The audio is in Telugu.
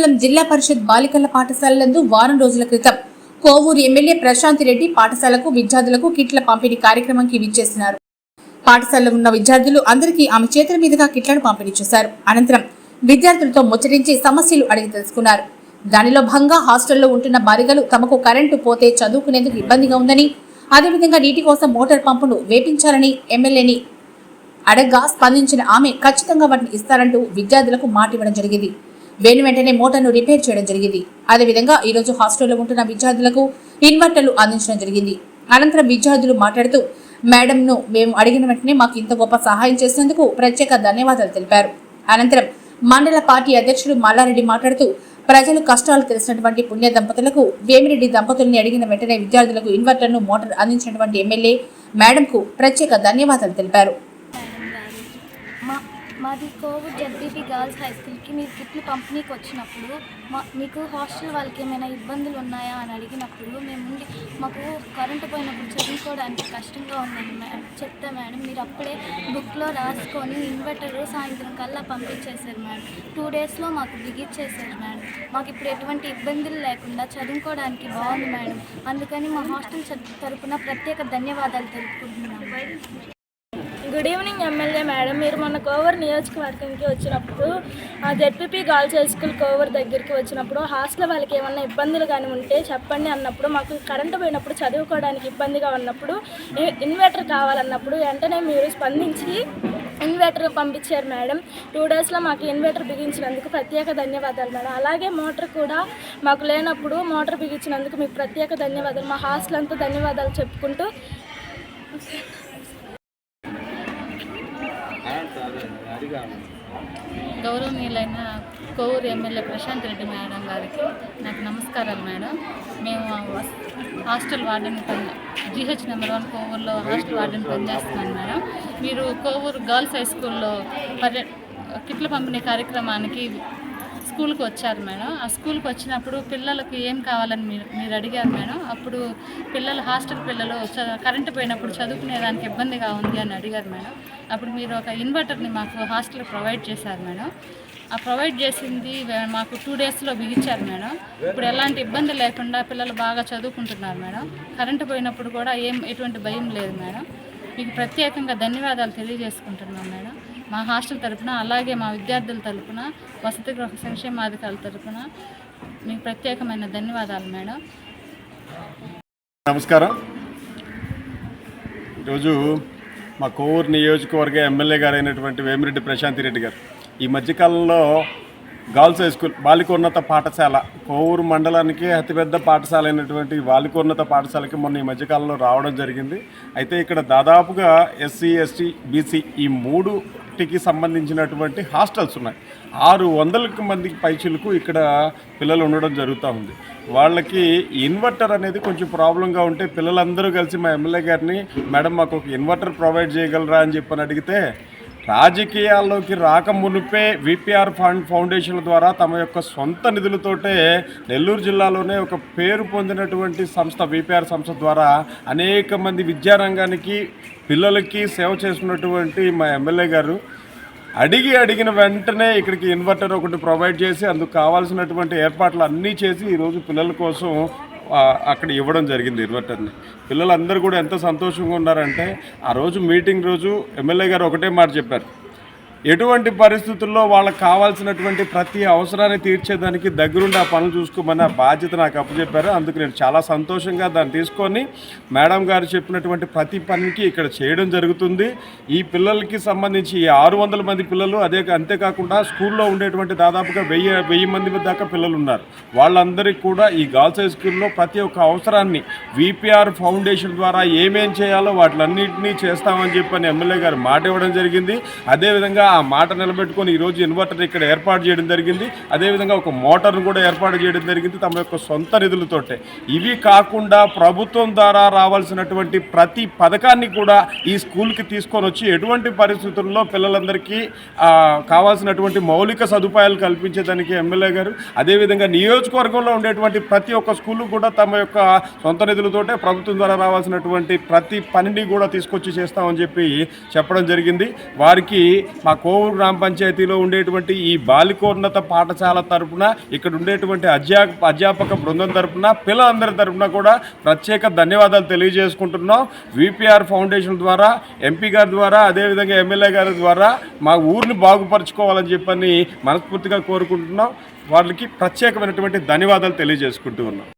మండలం జిల్లా పరిషత్ బాలికల పాఠశాలలందు వారం రోజుల క్రితం కోవూరు ఎమ్మెల్యే ప్రశాంత్ రెడ్డి పాఠశాలకు విద్యార్థులకు కిట్ల పంపిణీ కార్యక్రమంకి విచ్చేసినారు. పాఠశాలలో ఉన్న విద్యార్థులు అందరికీ ఆమె చేతుల మీదుగా కిట్లను పంపిణీ చేశారు. అనంతరం విద్యార్థులతో ముచ్చరించి సమస్యలు అడిగి తెలుసుకున్నారు. దానిలో భాగంగా హాస్టల్లో ఉంటున్న బాలికలు తమకు కరెంటు పోతే చదువుకునేందుకు ఇబ్బందిగా ఉందని అదేవిధంగా నీటి కోసం మోటార్ పంపును వేపించాలని ఎమ్మెల్యేని అడగ్గా స్పందించిన ఆమె ఖచ్చితంగా వాటిని ఇస్తారంటూ విద్యార్థులకు మాటివ్వడం జరిగింది. వెను వెంటనే మోటార్ను రిపేర్ చేయడం జరిగింది. అదేవిధంగా ఈరోజు హాస్టల్లో ఉంటున్న విద్యార్థులకు ఇన్వర్టర్లు అందించడం జరిగింది. అనంతరం విద్యార్థులు మాట్లాడుతూ మేడంను మేము అడిగిన వెంటనే మాకు ఇంత గొప్ప సహాయం చేసినందుకు ప్రత్యేక ధన్యవాదాలు తెలిపారు. అనంతరం మండల పార్టీ అధ్యక్షుడు మల్లారెడ్డి మాట్లాడుతూ ప్రజలు కష్టాలు తెలిసినటువంటి పుణ్య దంపతులకు వేమిరెడ్డి దంపతుల్ని అడిగిన వెంటనే విద్యార్థులకు ఇన్వర్టర్ను మోటార్ అందించినటువంటి ఎమ్మెల్యే మేడంకు ప్రత్యేక ధన్యవాదాలు తెలిపారు. మాది కోవిడ్ జడ్బీపీ గర్ల్స్ హై స్కూల్కి మీరు కిట్లు పంపిణీకి వచ్చినప్పుడు మా మీకు హాస్టల్ వాళ్ళకి ఏమైనా ఇబ్బందులు ఉన్నాయా అని అడిగినప్పుడు మేము ఉండి మాకు కరెంటు పోయినప్పుడు చదువుకోవడానికి కష్టంగా ఉందని మేడం చెప్తా మేడం మీరు అప్పుడే బుక్లో రాసుకొని ఇన్వర్టర్ సాయంత్రం కల్లా పంపించేశారు మేడం. టూ డేస్లో మాకు బిగిచ్చేశారు మేడం. మాకు ఇప్పుడు ఎటువంటి ఇబ్బందులు లేకుండా చదువుకోవడానికి బాగుంది మేడం. అందుకని మా హాస్టల్ చ- తరపున ప్రత్యేక ధన్యవాదాలు తెలుపుకుంటున్నాం. గుడ్ ఈవినింగ్ ఎమ్మెల్యే మేడం మీరు మొన్న కోవర్ నియోజకవర్గంకి వచ్చినప్పుడు ZPP girls high school Kovur దగ్గరికి వచ్చినప్పుడు హాస్టల్ వాళ్ళకి ఏమన్నా ఇబ్బందులు కానీ ఉంటే చెప్పండి అన్నప్పుడు మాకు కరెంటు పోయినప్పుడు చదువుకోవడానికి ఇబ్బందిగా ఉన్నప్పుడు ఇన్వర్టర్ కావాలన్నప్పుడు వెంటనే మీరు స్పందించి ఇన్వర్టర్ పంపించారు మేడం టూ డేస్లో మాకు ఇన్వర్టర్ బిగించినందుకు ప్రత్యేక ధన్యవాదాలు మేడం అలాగే మోటార్ కూడా మాకు లేనప్పుడు మోటార్ బిగించినందుకు మీకు ప్రత్యేక ధన్యవాదాలు. మా హాస్టల్ అంతా ధన్యవాదాలు చెప్పుకుంటూ గౌరవనీయులైన కోవూరు ఎమ్మెల్యే ప్రశాంత్ రెడ్డి మేడం గారికి నాకు నమస్కారాలు మేడం. మేము హాస్టల్ వార్డెన్ పని జీహెచ్ నెంబర్ వన్ కోవూరులో హాస్టల్ వార్డెన్ పనిచేస్తున్నాను మేడం. మీరు కోవూరు గర్ల్స్ హై స్కూల్లో పర్య కిట్ల పంపిణీ కార్యక్రమానికి స్కూల్కి వచ్చారు మేడం. ఆ స్కూల్కి వచ్చినప్పుడు పిల్లలకి ఏం కావాలని మీరు మీరు అడిగారు మేడం. అప్పుడు పిల్లలు హాస్టల్ పిల్లలు కరెంటు పోయినప్పుడు చదువుకునేదానికి ఇబ్బందిగా ఉంది అని అడిగారు మేడం. అప్పుడు మీరు ఒక ఇన్వర్టర్ని మాకు హాస్టల్ ప్రొవైడ్ చేశారు మేడం. ఆ ప్రొవైడ్ చేసింది మాకు టూ డేస్లో బిగించారు మేడం. ఇప్పుడు ఎలాంటి ఇబ్బంది లేకుండా పిల్లలు బాగా చదువుకుంటున్నారు మేడం. కరెంటు పోయినప్పుడు కూడా ఏం ఎటువంటి భయం లేదు మేడం. మీకు ప్రత్యేకంగా ధన్యవాదాలు తెలియజేసుకుంటున్నాం మేడం. మా హాస్టల్ తరపున అలాగే మా విద్యార్థుల తరపున వసతి గృహ సంక్షేమాధికారుల తరపున మీకు ప్రత్యేకమైన ధన్యవాదాలు మేడం. నమస్కారం. ఈరోజు మా కోవూరు నియోజకవర్గ ఎమ్మెల్యే గారు అయినటువంటి వేమిరెడ్డి ప్రశాంతి రెడ్డి గారు. ఈ మధ్యకాలంలో గర్ల్స్ హై స్కూల్ బాలికోన్నత పాఠశాల. కోవూరు మండలానికి అతిపెద్ద పాఠశాల అయినటువంటి బాలికోన్నత పాఠశాలకి మొన్న ఈ మధ్యకాలంలో రావడం జరిగింది. అయితే ఇక్కడ దాదాపుగా ఎస్సీ ఎస్టీ బీసీ ఈ మూడుటికి సంబంధించినటువంటి హాస్టల్స్ ఉన్నాయి. ఆరు వందలకు మందికి పైచులకు ఇక్కడ పిల్లలు ఉండడం జరుగుతూ ఉంది. వాళ్ళకి ఇన్వర్టర్ అనేది కొంచెం ప్రాబ్లంగా ఉంటే పిల్లలందరూ కలిసి మా ఎమ్మెల్యే గారిని మేడం మాకు ఒక ఇన్వర్టర్ ప్రొవైడ్ చేయగలరా? అని చెప్పని అడిగితే రాజకీయాల్లోకి రాక మునిపే విపిఆర్ ఫండ్ ఫౌండేషన్ ద్వారా తమ యొక్క సొంత నిధులతోటే నెల్లూరు జిల్లాలోనే ఒక పేరు పొందినటువంటి సంస్థ విపిఆర్ సంస్థ ద్వారా అనేక మంది విద్యారంగానికి పిల్లలకి సేవ చేస్తున్నటువంటి మా ఎమ్మెల్యే గారు అడిగి అడిగిన వెంటనే ఇక్కడికి ఇన్వర్టర్ ఒకటి ప్రొవైడ్ చేసి అందుకు కావాల్సినటువంటి ఏర్పాట్లు అన్నీ చేసి ఈరోజు పిల్లల కోసం అక్కడ ఇవ్వడం జరిగింది ఇన్వర్టర్ని. పిల్లలందరూ కూడా ఎంత సంతోషంగా ఉన్నారంటే ఆ రోజు మీటింగ్ రోజు ఎమ్మెల్యే గారు ఒకటే మాట చెప్పారు. ఎటువంటి పరిస్థితుల్లో వాళ్ళకి కావాల్సినటువంటి ప్రతి అవసరాన్ని తీర్చేదానికి దగ్గరుండి ఆ పనులు చూసుకోమని ఆ బాధ్యత నాకు అప్పచెప్పారు. అందుకు నేను చాలా సంతోషంగా దాన్ని తీసుకొని మేడం గారు చెప్పినటువంటి ప్రతి పనికి ఇక్కడ చేయడం జరుగుతుంది. ఈ పిల్లలకి సంబంధించి ఈ ఆరు వందల మంది పిల్లలు అదే అంతేకాకుండా స్కూల్లో ఉండేటువంటి దాదాపుగా వెయ్యి వెయ్యి మంది దాకా పిల్లలు ఉన్నారు. వాళ్ళందరికీ కూడా ఈ గర్ల్స్ హై స్కూల్లో ప్రతి ఒక్క అవసరాన్ని విపిఆర్ ఫౌండేషన్ ద్వారా ఏమేం చేయాలో వాటిలన్నింటినీ చేస్తామని చెప్పని ఎమ్మెల్యే గారు మాట ఇవ్వడం జరిగింది. అదేవిధంగా ఆ మాట నిలబెట్టుకొని ఈరోజు ఇన్వర్టర్ ఇక్కడ ఏర్పాటు చేయడం జరిగింది. అదేవిధంగా ఒక మోటార్ను కూడా ఏర్పాటు చేయడం జరిగింది తమ యొక్క సొంత నిధులతోటే. ఇవి కాకుండా ప్రభుత్వం ద్వారా రావాల్సినటువంటి ప్రతి పథకాన్ని కూడా ఈ స్కూల్కి తీసుకొని వచ్చి ఎటువంటి పరిస్థితుల్లో పిల్లలందరికీ కావాల్సినటువంటి మౌలిక సదుపాయాలు కల్పించేదానికి ఎమ్మెల్యే గారు అదేవిధంగా నియోజకవర్గంలో ఉండేటువంటి ప్రతి ఒక్క స్కూల్ కూడా తమ యొక్క సొంత నిధులతోటే ప్రభుత్వం ద్వారా రావాల్సినటువంటి ప్రతి పనిని కూడా తీసుకొచ్చి చేస్తామని చెప్పి చెప్పడం జరిగింది. వారికి మా కోవూరు గ్రామ పంచాయతీలో ఉండేటువంటి ఈ బాలికోన్నత పాఠశాల తరపున ఇక్కడ ఉండేటువంటి అధ్యా అధ్యాపక బృందం తరపున పిల్లలందరి తరపున కూడా ప్రత్యేక ధన్యవాదాలు తెలియజేసుకుంటున్నాం. విపిఆర్ ఫౌండేషన్ ద్వారా ఎంపీ గారి ద్వారా అదేవిధంగా ఎమ్మెల్యే గారి ద్వారా మా ఊరిని బాగుపరచుకోవాలని చెప్పని మనస్ఫూర్తిగా కోరుకుంటున్నాం. వాళ్ళకి ప్రత్యేకమైనటువంటి ధన్యవాదాలు తెలియజేసుకుంటూ ఉన్నాం.